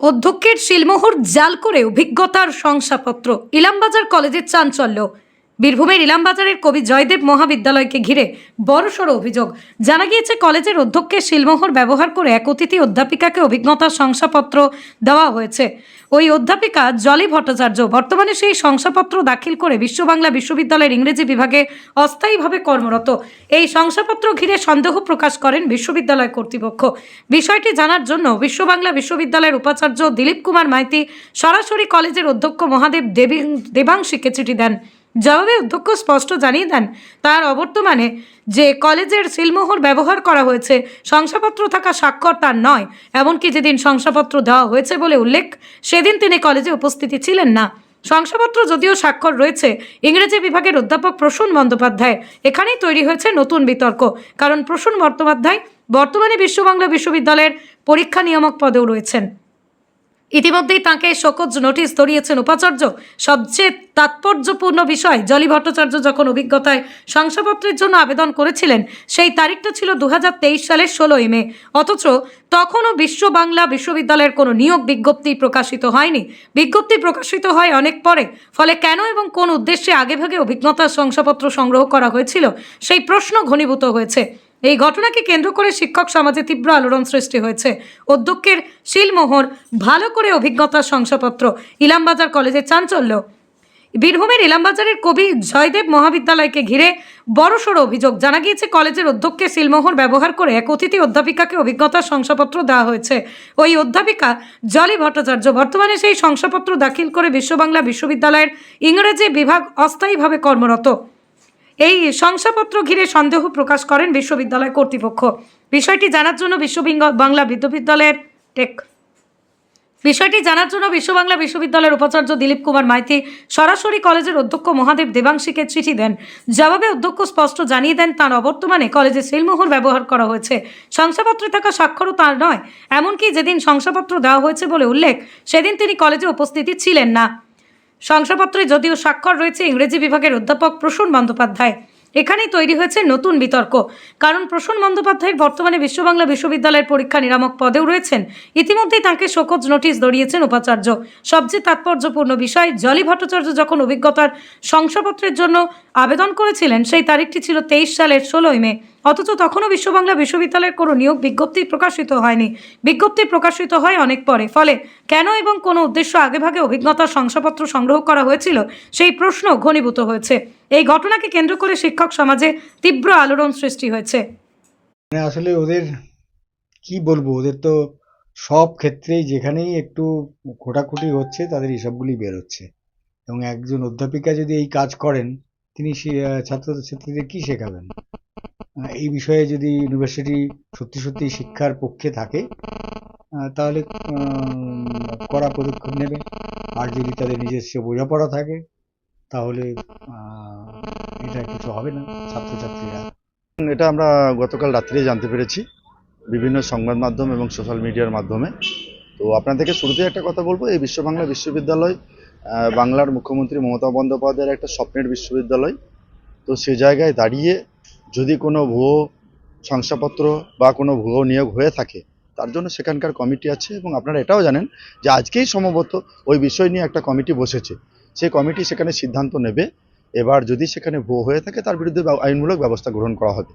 অধ্যক্ষের শিলমোহর জাল করে অভিজ্ঞতার শংসাপত্র। ইলামবাজার কলেজের চাঞ্চল্য। বীরভূমের ইলামবাজারের কবি জয়দেব মহাবিদ্যালয়কে ঘিরে বড়সড় অভিযোগ। জানা গিয়েছে, কলেজের অধ্যক্ষের শিলমোহর ব্যবহার করে এক অতিথি অধ্যাপিকাকে অভিজ্ঞতার শংসাপত্র দেওয়া হয়েছে। ওই অধ্যাপিকা জলি ভট্টাচার্য। বর্তমানে সেই শংসাপত্র দাখিল করে বিশ্ব বাংলা বিশ্ববিদ্যালয়ের ইংরেজি বিভাগে অস্থায়ীভাবে কর্মরত। এই শংসাপত্র ঘিরে সন্দেহ প্রকাশ করেন বিশ্ববিদ্যালয় কর্তৃপক্ষ। বিষয়টি জানার জন্য বিশ্ব বাংলা বিশ্ববিদ্যালয়ের উপাচার্য দিলীপ কুমার মাইতি সরাসরি কলেজের অধ্যক্ষ মহাদেব দেবী দেবাংশীকে চিঠি দেন। জবাবে অধ্যক্ষ স্পষ্ট জানিয়ে দেন, তার অবর্তমানে যে কলেজের সিলমোহর ব্যবহার করা হয়েছে, শংসাপত্র থাকা স্বাক্ষর তার নয়, এমনকি যেদিন শংসাপত্র দেওয়া হয়েছে বলে উল্লেখ, সেদিন তিনি কলেজে উপস্থিতি ছিলেন না। শংসাপত্র যদিও স্বাক্ষর রয়েছে, ইংরেজি বিভাগের অধ্যাপক প্রসূন বন্দ্যোপাধ্যায়, এখানেই তৈরি হয়েছে নতুন বিতর্ক, কারণ প্রসূন বন্দ্যোপাধ্যায় বর্তমানে বিশ্ববাংলা বিশ্ববিদ্যালয়ের পরীক্ষা নিয়ামক পদেও রয়েছেন। ইতিমধ্যেই তাঁকে শোকজ নোটিশ ধরিয়েছেন উপাচার্য। সবচেয়ে তাৎপর্যপূর্ণ বিষয়, জলি ভট্টাচার্য যখন অভিজ্ঞতায় শংসাপত্রের জন্য আবেদন করেছিলেন, সেই তারিখটা ছিল দু হাজার তেইশ সালের ষোলোই মে। অথচ তখনও বিশ্ব বাংলা বিশ্ববিদ্যালয়ের কোনো নিয়োগ বিজ্ঞপ্তি প্রকাশিত হয়নি। বিজ্ঞপ্তি প্রকাশিত হয় অনেক পরে। ফলে কেন এবং কোন উদ্দেশ্যে আগেভাগে অভিজ্ঞতার শংসাপত্র সংগ্রহ করা হয়েছিল, সেই প্রশ্ন ঘনীভূত হয়েছে। এই ঘটনাকে কেন্দ্র করে শিক্ষক সমাজে তীব্র আলোড়ন সৃষ্টি হয়েছে। অধ্যক্ষের শিলমোহর ভালো করে অভিজ্ঞতার শংসাপত্র ইলামবাজার কলেজের চাঞ্চল্য। বীরভূমের ইলামবাজারের কবি জয়দেব মহাবিদ্যালয়কে ঘিরে বড়সড় অভিযোগ। জানা গিয়েছে, কলেজের অধ্যক্ষকে সিলমোহর ব্যবহার করে এক অতিথি অধ্যাপিকাকে অভিজ্ঞতার শংসাপত্র দেওয়া হয়েছে। ওই অধ্যাপিকা জলি ভট্টাচার্য। বর্তমানে সেই শংসাপত্র দাখিল করে বিশ্ববাংলা বিশ্ববিদ্যালয়ের ইংরেজি বিভাগ অস্থায়ীভাবে কর্মরত। এই শংসাপত্র ঘিরে সন্দেহ প্রকাশ করেন বিশ্ববিদ্যালয় কর্তৃপক্ষ। বিষয়টি জানার জন্য বিশ্ববিঙ্গ বাংলা বিশ্ববিদ্যালয়ের টেক বিষয়টি জানার জন্য বিশ্ব বাংলা বিশ্ববিদ্যালয়ের উপাচার্য দিলীপ কুমার মাইতি সরাসরি কলেজের অধ্যক্ষ মহাদেব দেবাংশীকে চিঠি দেন। জবাবে অধ্যক্ষ স্পষ্ট জানিয়ে দেন, তার অবর্তমানে কলেজে সেলমোহর ব্যবহার করা হয়েছে। শংসাপত্রে থাকা স্বাক্ষরও তার নয়, এমনকি যেদিন শংসাপত্র দেওয়া হয়েছে বলে উল্লেখ, সেদিন তিনি কলেজে উপস্থিতি ছিলেন না। শংসাপত্রে যদিও স্বাক্ষর রয়েছে ইংরেজি বিভাগের অধ্যাপক প্রসূন বন্দ্যোপাধ্যায়। এখানেই তৈরি হয়েছে নতুন বিতর্ক। কারণ প্রসূন বন্দ্যোপাধ্যায়ের বর্তমানে বিশ্ববাংলা বিশ্ববিদ্যালয়ের পরীক্ষা নিরামক পদেও রয়েছেন। ইতিমধ্যেই তাঁকে শোকজ নোটিশ দড়িয়েছেন উপাচার্য। সবচেয়ে তাৎপর্যপূর্ণ বিষয়, জলি ভট্টাচার্য যখন অভিজ্ঞতার শংসাপত্রের জন্য আবেদন করেছিলেন, সেই তারিখটি ছিল তেইশ সালের ষোলোই মে। অথচ তখনও বিশ্ব বাংলা বিশ্ববিদ্যালয়ের কোনো নিয়োগ বিজ্ঞপ্তি প্রকাশিত হয়নি। বিজ্ঞপ্তি প্রকাশিত হয় অনেক পরে। ফলে কেন এবং কোনো উদ্দেশ্য আগেভাগে অভিজ্ঞতার শংসাপত্র সংগ্রহ করা হয়েছিল সেই প্রশ্ন ঘনীভূত হয়েছে। এই ঘটনাকে কেন্দ্র করে শিক্ষক সমাজে তীব্র আলোড়ন সৃষ্টি হয়েছে। মানে আসলে ওদের কি বলব? ওদের তো সব ক্ষেত্রেই যেখানেই একটু খোটাখুটি হচ্ছে, তাদের এসবগুলি বেরোচ্ছে। এবং একজন অধ্যাপিকা যদি এই কাজ করেন, তিনি ছাত্রছাত্রীদের কি শেখাবেন? এই বিষয়ে যদি ইউনিভার্সিটি সত্যি সত্যি শিক্ষার পক্ষে থাকে তাহলে কড়া পদক্ষেপ নেবে। আর যদি তাদের নিজস্ব বোঝাপড়া থাকে তাহলে এটা কিছু হবে না ছাত্রছাত্রীরা। এটা আমরা গতকাল রাত্রে জানতে পেরেছি বিভিন্ন সংবাদ মাধ্যম এবং সোশ্যাল মিডিয়ার মাধ্যমে। তো আপনাদেরকে শুরুতে একটা কথা বলব এই বিশ্ব বাংলা বিশ্ববিদ্যালয় বাংলার মুখ্যমন্ত্রী মমতা বন্দ্যোপাধ্যায়ের একটা স্বপ্নের বিশ্ববিদ্যালয়। তো সে জায়গায় দাঁড়িয়ে যদি কোনো ভুয়ো শংসাপত্র বা কোনো ভুয়ো নিয়োগ হয়ে থাকে, তার জন্য সেখানকার কমিটি আছে এবং আপনারা এটাও জানেন যে আজকেই সম্ভবত ওই বিষয় নিয়ে একটা কমিটি বসেছে। সেই কমিটি সেখানে সিদ্ধান্ত নেবে। এবার যদি সেখানে ভুয়ো হয়ে থাকে, তার বিরুদ্ধে আইনমূলক ব্যবস্থা গ্রহণ করা হবে।